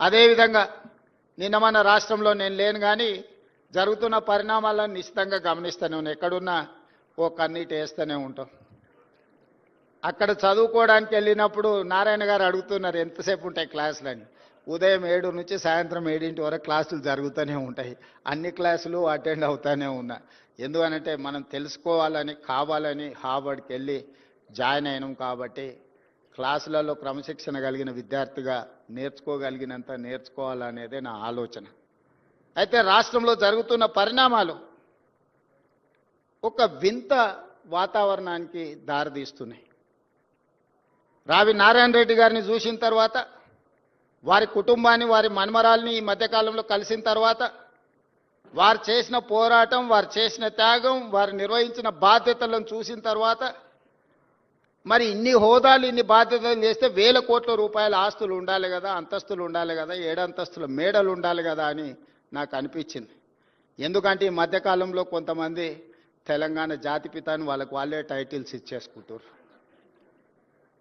అదేవిధంగా నిన్న మన రాష్ట్రంలో నేను లేను కానీ జరుగుతున్న పరిణామాలను నిశ్చితంగా గమనిస్తూనే ఉన్నాను ఎక్కడున్నా ఓ కన్నీటి వేస్తూనే ఉంటాం. అక్కడ చదువుకోవడానికి వెళ్ళినప్పుడు నారాయణ గారు అడుగుతున్నారు ఎంతసేపు ఉంటాయి క్లాసులని? ఉదయం ఏడు నుంచి సాయంత్రం ఏడింటి వరకు క్లాసులు జరుగుతూనే ఉంటాయి. అన్ని క్లాసులు అటెండ్ అవుతూనే ఉన్నా. ఎందుకనంటే మనం తెలుసుకోవాలని కావాలని హార్వర్డ్కి వెళ్ళి జాయిన్ అయినాం కాబట్టి క్లాసులలో క్రమశిక్షణ కలిగిన విద్యార్థిగా నేర్చుకోగలిగినంత నేర్చుకోవాలనేదే నా ఆలోచన. అయితే రాష్ట్రంలో జరుగుతున్న పరిణామాలు ఒక వింత వాతావరణానికి దారితీస్తున్నాయి. రావి నారాయణ రెడ్డి గారిని చూసిన తర్వాత వారి కుటుంబాన్ని వారి మన్మరాల్ని ఈ మధ్యకాలంలో కలిసిన తర్వాత వారు చేసిన పోరాటం వారు చేసిన త్యాగం వారు నిర్వహించిన బాధ్యతలను చూసిన తర్వాత మరి ఇన్ని హోదాలు ఇన్ని బాధ్యతలు చేస్తే వేల కోట్ల రూపాయల ఆస్తులు ఉండాలి కదా అంతస్తులు ఉండాలి కదా ఏడంతస్తుల మేడలు ఉండాలి కదా అని నాకు అనిపించింది. ఎందుకంటే ఈ మధ్యకాలంలో కొంతమంది తెలంగాణ జాతిపిత అని వాళ్ళకు వాళ్ళే టైటిల్స్ ఇచ్చేసుకుంటారు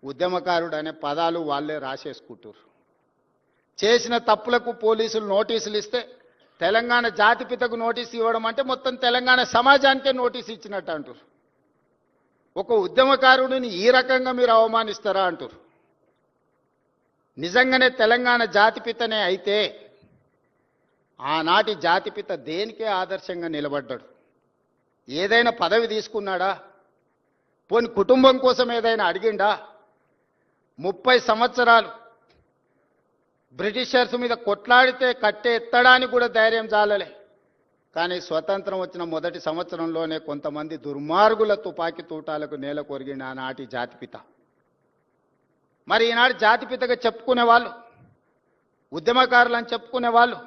ఉద్యమకారుడు అనే పదాలు వాళ్ళే రాసేసుకుంటారు చేసిన తప్పులకు పోలీసులు నోటీసులు ఇస్తే తెలంగాణ జాతిపితకు నోటీసు ఇవ్వడం అంటే మొత్తం తెలంగాణ సమాజానికే నోటీసు ఇచ్చినట్టు అంటారు ఒక ఉద్యమకారుడిని ఈ రకంగా మీరు అవమానిస్తారా అంటారు నిజంగానే తెలంగాణ జాతిపితనే అయితే ఆనాటి జాతిపిత దేనికే ఆదర్శంగా నిలబడ్డాడు? ఏదైనా పదవి తీసుకున్నాడా? పోని కుటుంబం కోసం ఏదైనా అడిగిండా? ముప్పై సంవత్సరాలు బ్రిటిషర్స్ మీద కొట్లాడితే కట్టె ఎత్తడానికి కూడా ధైర్యం చాలలే. కానీ స్వతంత్రం వచ్చిన మొదటి సంవత్సరంలోనే కొంతమంది దుర్మార్గుల తుపాకీ తూటాలకు నేల కొరిగిన ఆనాటి జాతిపిత. మరి ఈనాడు జాతిపితగా చెప్పుకునే వాళ్ళు ఉద్యమకారులు అని చెప్పుకునే వాళ్ళు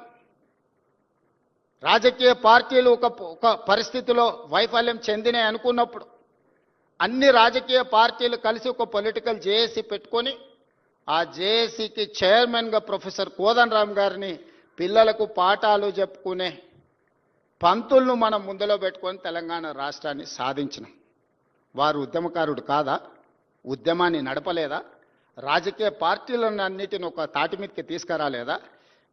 రాజకీయ పార్టీలు ఒక ఒక పరిస్థితిలో వైఫల్యం చెందినాయి అనుకున్నప్పుడు అన్ని రాజకీయ పార్టీలు కలిసి ఒక పొలిటికల్ జేఏసీ పెట్టుకొని ఆ జేఏసీకి చైర్మన్గా ప్రొఫెసర్ కోదన్ రామ్ గారిని పిల్లలకు పాఠాలు చెప్పుకునే పంతులను మనం ముందులో పెట్టుకొని తెలంగాణ రాష్ట్రాన్ని సాధించినాం. వారు ఉద్యమకారుడు కాదా? ఉద్యమాన్ని నడపలేదా? రాజకీయ పార్టీలను అన్నిటిని ఒక తాటి మీదకి తీసుకురాలేదా?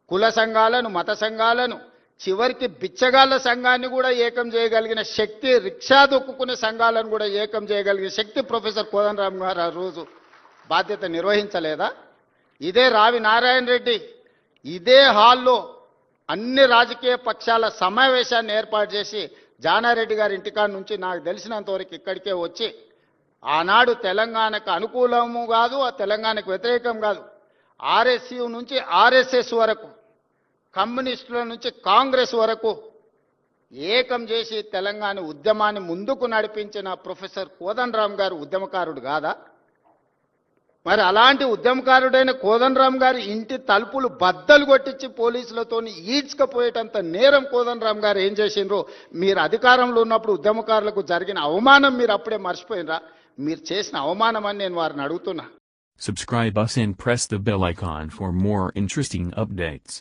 కుల సంఘాలను మత సంఘాలను చివరికి బిచ్చగాళ్ళ సంఘాన్ని కూడా ఏకం చేయగలిగిన శక్తి రిక్షా దొక్కుకునే సంఘాలను కూడా ఏకం చేయగలిగిన శక్తి ప్రొఫెసర్ కోదండరామ్ గారు ఆ రోజు బాధ్యత నిర్వహించలేదా? ఇదే రావి నారాయణ రెడ్డి ఇదే హాల్లో అన్ని రాజకీయ పక్షాల సమావేశాన్ని ఏర్పాటు చేసి జానారెడ్డి గారి ఇంటికాడ నుంచి నాకు తెలిసినంతవరకు ఇక్కడికే వచ్చి ఆనాడు తెలంగాణకు అనుకూలము కాదు ఆ తెలంగాణకు వ్యతిరేకం కాదు. ఆర్ఎస్యు నుంచి ఆర్ఎస్ఎస్ వరకు కమ్యూనిస్టుల నుంచి కాంగ్రెస్ వరకు ఏకం చేసి తెలంగాణ ఉద్యమాన్ని ముందుకు నడిపించిన ప్రొఫెసర్ కోదండరామ్ గారు ఉద్యమకారుడు కాదా? మరి అలాంటి ఉద్యమకారుడైన కోదండరామ్ గారి ఇంటి తలుపులు బద్దలు కొట్టించి పోలీసులతో ఈడ్చుకపోయేటంత నేరం కోదండరామ్ గారు ఏం చేసిండ్రు? మీరు అధికారంలో ఉన్నప్పుడు ఉద్యమకారులకు జరిగిన అవమానం మీరు అప్పుడే మర్చిపోయినరా? మీరు చేసిన అవమానం అని నేను వారిని అడుగుతున్నా. Subscribe us and press the bell icon for more interesting updates.